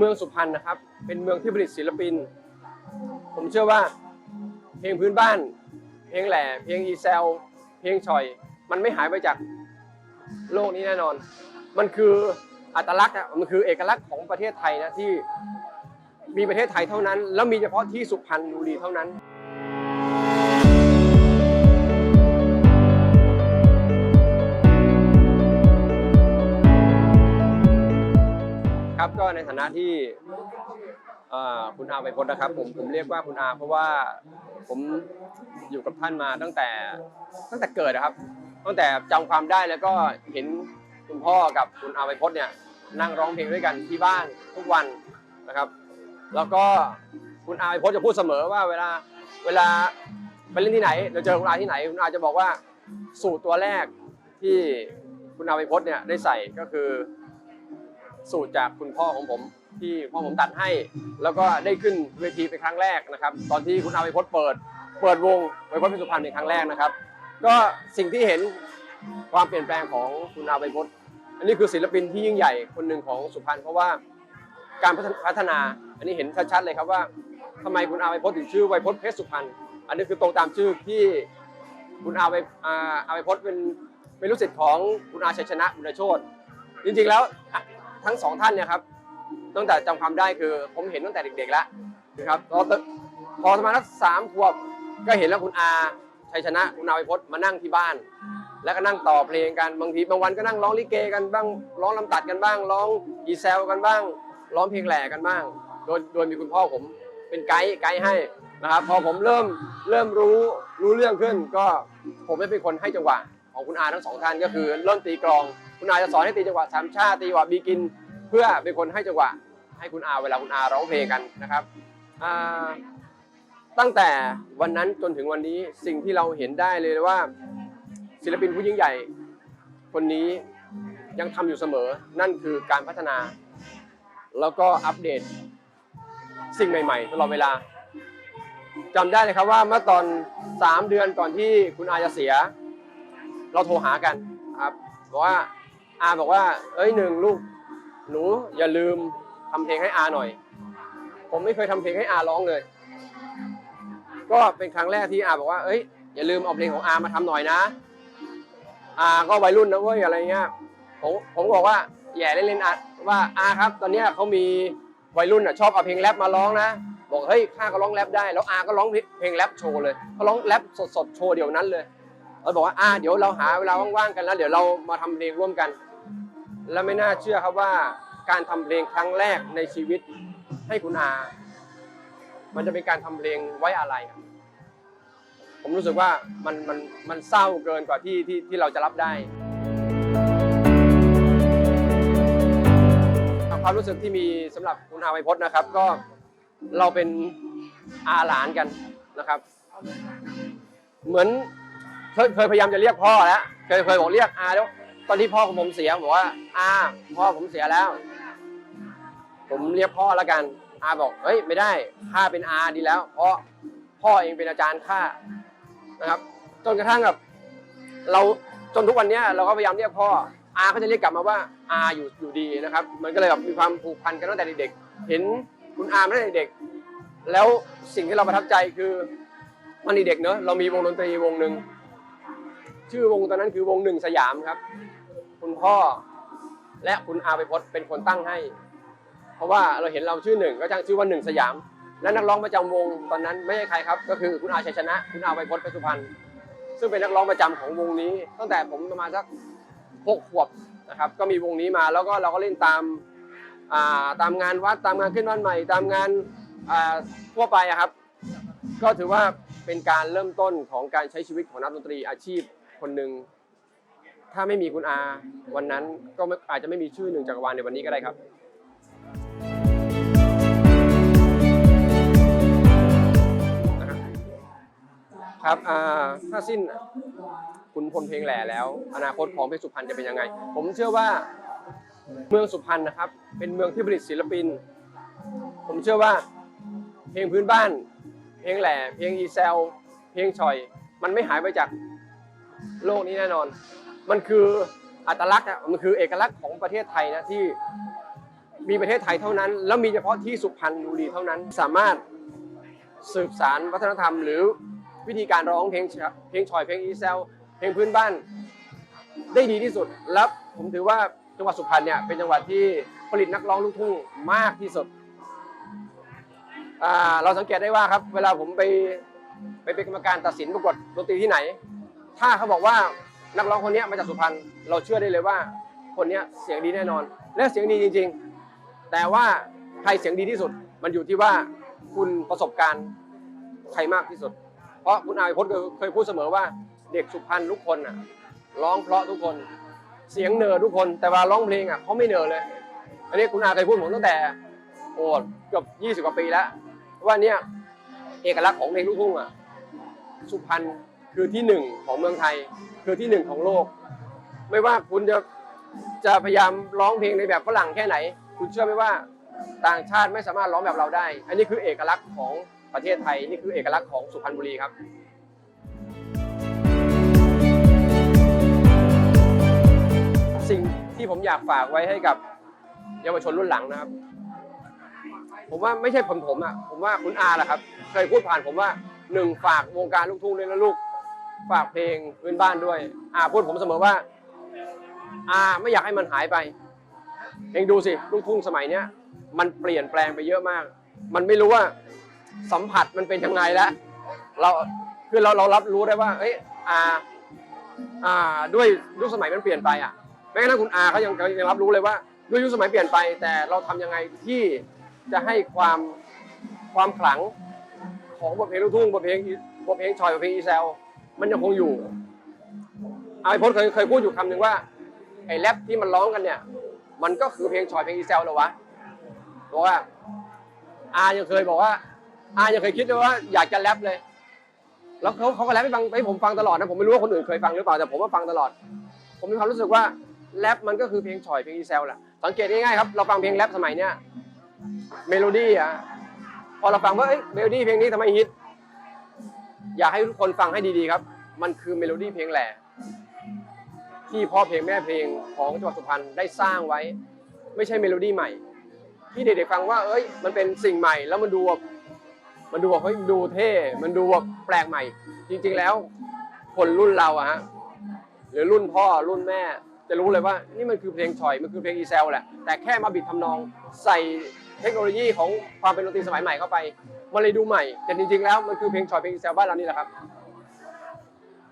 เมืองสุพรรณนะครับ เป็นเมืองที่ผลิตศิลปิน ผมเชื่อว่า เพลงพื้นบ้าน เพลงแหล่เพลงอีเซล เพลงชอย มันไม่หายไปจากโลกนี้แน่นอน มันคืออัตลักษณ์อะมันคือเอกลักษณ์ของประเทศไทยนะที่มีประเทศไทยเท่านั้น แล้วมีเฉพาะที่สุพรรณบุรีเท่านั้น ครับก็ในฐานะที่คุณอาไปพจน์นะครับ ผมผมเรียกว่าคุณอาเพราะว่าผมอยู่กับท่านมาตั้งแต่ตั้งแต่เกิดนะครับ ตั้งแต่จำความได้แล้วก็เห็นคุณพ่อกับคุณอาไปพจน์เนี่ยนั่งร้องเพลงด้วยกันที่บ้านทุกวันนะครับ แล้วก็คุณอาไปพจน์จะพูดเสมอว่าเวลาเวลาไปเล่นที่ไหนเราเจอคุณอาที่ไหนคุณอาจะบอกว่าสูตรตัวแรกที่คุณอาไปพจน์เนี่ยได้ใส่ก็คือ สูตรจากคุณพ่อของผม ที่พ่อผมตัดให้ แล้วก็ได้ขึ้นเวทีเป็นครั้งแรกนะครับ ตอนที่คุณอาไปพจน์เปิด เปิดวงไปพจน์เป็นสุพรรณเป็นครั้งแรกนะครับ ก็สิ่งที่เห็นความเปลี่ยนแปลงของคุณอาไปพจน์อันนี้คือศิลปินที่ยิ่งใหญ่คนหนึ่งของสุพรรณเพราะว่าการพัฒนา อันนี้เห็นชัดๆเลยครับว่าทำไมคุณอาไปพจน์ถึงชื่อไวยพจน์เพชรสุพรรณอันนี้คือตรงตามชื่อที่คุณอาไปอาไปพจน์เป็นเป็นลูกศิษย์ของคุณอาชัยชนะบุญโชตจริงๆแล้ว ทั้งสองท่านเนี่ยครับตั้งแต่จำความได้คือผมเห็นตั้งแต่เด็กๆแล้วนะครับพอตพอประมาณสักสามขวบก็เห็นแล้วคุณอาชัยชนะคุณอาไปพจน์มานั่งที่บ้าน แล้วก็นั่งต่อเพลงกันบางทีบางวันก็นั่งร้องลิเกกันบ้างร้องลำตัดกันบ้าง ร้องอีเซลกันบ้าง ร้องเพลงแหล่กันบ้าง โดยโดยมีคุณพ่อผมเป็นไกด์ไกด์ให้นะครับพอผมเริ่มเริ่มรู้รู้เรื่องขึ้น ก็ผมได้เป็นคนให้จังหวะของคุณอาทั้งสองท่านก็คือเริ่มตีกลอง คุณอาจะสอนให้ตีจังหวะสามชาติตีจังหวะบีกิน เพื่อเป็นคนให้จังหวะ ให้คุณอาเวลาคุณอาร้องเพลงกันนะครับตั้งแต่วันนั้นจนถึงวันนี้สิ่งที่เราเห็นได้เลยว่า ศิลปินผู้ยิ่งใหญ่ คนนี้ยังทำอยู่เสมอ นั่นคือการพัฒนา แล้วก็อัปเดต สิ่งใหม่ ๆ ตลอดเวลาจำได้เลยครับว่าเมื่อตอน 3 เดือนก่อนที่คุณอาจะเสีย เราโทรหากันครับบอกว่า อาบอกว่า เอ้ยหนึ่งลูก หนูอย่าลืมทำเพลงให้อาหน่อย ผมไม่เคยทำเพลงให้อาร้องเลย ก็เป็นครั้งแรกที่อาบอกว่า เอ้ย อย่าลืมเอาเพลงของอามาทำหน่อยนะ อาก็วัยรุ่นนะเว้ยอะไรเงี้ย ผมผมบอกว่าแย่เล่นๆอาว่าอาครับ ตอนเนี้ยเขามีวัยรุ่นอะชอบเอาเพลงแรปมาร้องนะบอกเฮ้ยข้าก็ร้องแรปได้ แล้วอาก็ร้องเพลงแรปโชว์เลยเขาร้องแรปสดๆโชว์เดี๋ยวนั้นเลยเราบอกว่าอาเดี๋ยวเราหาเวลาว่างๆกันแล้ว เดี๋ยวเรามาทำเพลงร่วมกัน และไม่น่าเชื่อครับว่าการทำเพลงครั้งแรกในชีวิตให้คุณอา มันจะเป็นการทำเพลงไว้อะไรครับ ผมรู้สึกว่ามันมันมันเศร้าเกินกว่าที่ที่ที่เราจะรับได้ความรู้สึกที่มีสำหรับคุณอาไวพจน์นะครับ ก็เราเป็นอาหลานกันนะครับ เหมือนเคยพยายามจะเรียกพ่อแล้วเคยเคยบอกเรียกอาแล้ว ตอนที่พ่อของผมเสียบอกว่าอาพ่อผมเสียแล้ว ผมเรียกพ่อแล้วกัน อาบอกเฮ้ยไม่ได้ข้าเป็นอาดีแล้ว เพราะพ่อเองเป็นอาจารย์ข้านะครับ จนกระทั่งแบบเราจนทุกวันนี้เราก็พยายามเรียกพ่ออาก็จะเรียกกลับมาว่าอาอยู่อยู่ดีนะครับ มันก็เลยแบบมีความผูกพันกันตั้งแต่เด็กๆเห็นคุณอาตั้งแต่เด็กแล้วสิ่งที่เราประทับใจคือมันเด็กๆเนอะเรามีวงดนตรีวงหนึ่งชื่อวงตอนนั้นคือวงหนึ่งสยามครับ พ่อ และคุณอาไปพจน์เป็นคนตั้งให้ เพราะว่าเราเห็นเราชื่อหนึ่งก็ตั้งชื่อว่าหนึ่งสยาม และนักร้องประจำวงตอนนั้นไม่ใช่ใครครับ ก็คือคุณอาชัยชนะ คุณอาไวพจน์เพชรสุพรรณซึ่งเป็นนักร้องประจำของวงนี้ ตั้งแต่ผมประมาณสักหกขวบนะครับก็มีวงนี้มาแล้วก็เราก็เล่นตามาตามงานวัดตามงานขึ้นบ้านใหม่ ตามงานาทั่วไปครับ ก็ถือว่าเป็นการเริ่มต้นของการใช้ชีวิตของนักดนตรีอาชีพคนหนึ่ง ถ้าไม่มีคุณอาวันนั้นก็อาจจะไม่มีชื่อหนึ่งจักรวาลในวันนี้ก็ได้ครับครับถ้าสิ้นคุณพลเพลงแหล่แล้ว อนาคตของเพชรสุพรรณจะเป็นยังไง ผมเชื่อว่าเมืองสุพรรณนะครับ เป็นเมืองที่ผลิตศิลปิน ผมเชื่อว่า เพลงพื้นบ้าน เพลงแหล่ เพลงอีเซล เพลงชอย มันไม่หายไปจากโลกนี้แน่นอน มันคืออัตลักษณ์อะมันคือเอกลักษณ์ของประเทศไทยนะที่มีประเทศไทยเท่านั้น แล้วมีเฉพาะที่สุพรรณบุรีเท่านั้น สามารถสืบสารวัฒนธรรม หรือวิธีการร้องเพลงเพลงชอยเพลงอีเซลเพลงพื้นบ้านได้ดีที่สุดแล้วผมถือว่าจังหวัดสุพรรณเนี่ยเป็นจังหวัดที่ผลิตนักร้องลูกทุ่งมากที่สุดเราสังเกตได้ว่าครับ เวลาผมไปไปเป็นกรรมการตัดสินประกวดดนตรีที่ไหน ถ้าเขาบอกว่า นักร้องคนนี้มาจากสุพรรณเราเชื่อได้เลยว่า คนนี้เสียงดีแน่นอน และเสียงดีจริง ๆ แต่ว่าใครเสียงดีที่สุด มันอยู่ที่ว่าคุณประสบการณ์ใครมากที่สุด เพราะคุณอายพจน์เคยพูดเสมอว่าเด็กสุพรรณทุกคนน่ะร้องเพราะทุกคนเสียงเนอทุกคน แต่วลาร้องเพลงอะเขาไม่เนอเลย อันนี้คุณอาเคยพูดผมตั้งแต่โอ้เกือบ20กว่าปีแล้วว่าเนี่ยเอกลักษณ์ของเพลงลูกทุ่งอะสุพรรณ คือที่หนึ่งของเมืองไทย คือที่หนึ่งของโลก ไม่ว่าคุณจะจะพยายามร้องเพลงในแบบฝรั่งแค่ไหน คุณเชื่อไหมว่าต่างชาติไม่สามารถร้องแบบเราได้ อันนี้คือเอกลักษณ์ของประเทศไทย นี่คือเอกลักษณ์ของสุพรรณบุรีครับสิ่งที่ผมอยากฝากไว้ให้กับเยาวชนรุ่นหลังนะครับ ผมว่าไม่ใช่ผมผมอะผมว่าคุณอาแหละครับ เคยพูดผ่านผมว่าหนึ่งฝากวงการลูกทุ่งด้วยนะลูก ฝากเพลงพื้นบ้านด้วยอาพูดผมเสมอว่าอาไม่อยากให้มันหายไปเองดูสิลูกทุ่งสมัยเนี้ยมันเปลี่ยนแปลงไปเยอะมาก มันไม่รู้ว่าสัมผัสมันเป็นยังไงแล้วเราคือเราเรารับรู้ได้ว่า เอ้ยอาอ่าด้วยยุคสมัยมันเปลี่ยนไปอะแม้กระทั่งคุณอาเขายังยังรับรู้เลยว่า ด้วยยุคสมัยเปลี่ยนไป แต่เราทำยังไงที่จะให้ความความขลังของบทเพลงลูกทุ่งบทเพลงบทเพลงชอยบทเพลงอีแซล มันยังคงอยู่อาไอพจน์เคยเคยพูดอยู่คำหนึ่งว่าไอ้แรปที่มันร้องกันเนี่ย มันก็คือเพลงชอยเพลงอีแซลเหรอวะบอกว่าอายังเคยบอกว่าอายังเคยคิดเลยว่าอยากจะแรปเลย แล้วเขาเขาก็แรปให้ฟังให้ผมฟังตลอดนะผมไม่รู้ว่าคนอื่นเคยฟังหรือเปล่าแต่ผมว่าฟังตลอด ผมมีความรู้สึกว่าแรปมันก็คือเพลงชอยเพลงอีแซลแหละสังเกตง่ายๆครับเราฟังเพลงแรปสมัยเนี้ยเมโลดี้อะพอเราฟังว่าเอ้ยเมโลดี้เพลงนี้ทำไมฮิต อยากให้ทุกคนฟังให้ดีๆครับ มันคือเมโลดี้เพลงแหล่ที่พ่อเพลงแม่เพลงของจังหวัดสุพรรณได้สร้างไว้ ไม่ใช่เมโลดี้ใหม่ ที่เด็กๆฟังว่า เอ้ย มันเป็นสิ่งใหม่แล้วมันดูแบบมันดูแบบเฮ้ยดูเท่ มันดูแบบแปลกใหม่ จริงๆแล้ว คนรุ่นเราอะฮะหรือรุ่นพ่อรุ่นแม่ จะรู้เลยว่า นี่มันคือเพลงชอยมันคือเพลงอีเซลแหละแต่แค่มาบิดทำนอง ใส่เทคโนโลยีของความเป็นดนตรีสมัยใหม่เข้าไป มันเลยดูใหม่ แต่จริงๆแล้วมันคือเพลงชอยเพลงแซลบ้านเรานี่แหละครับ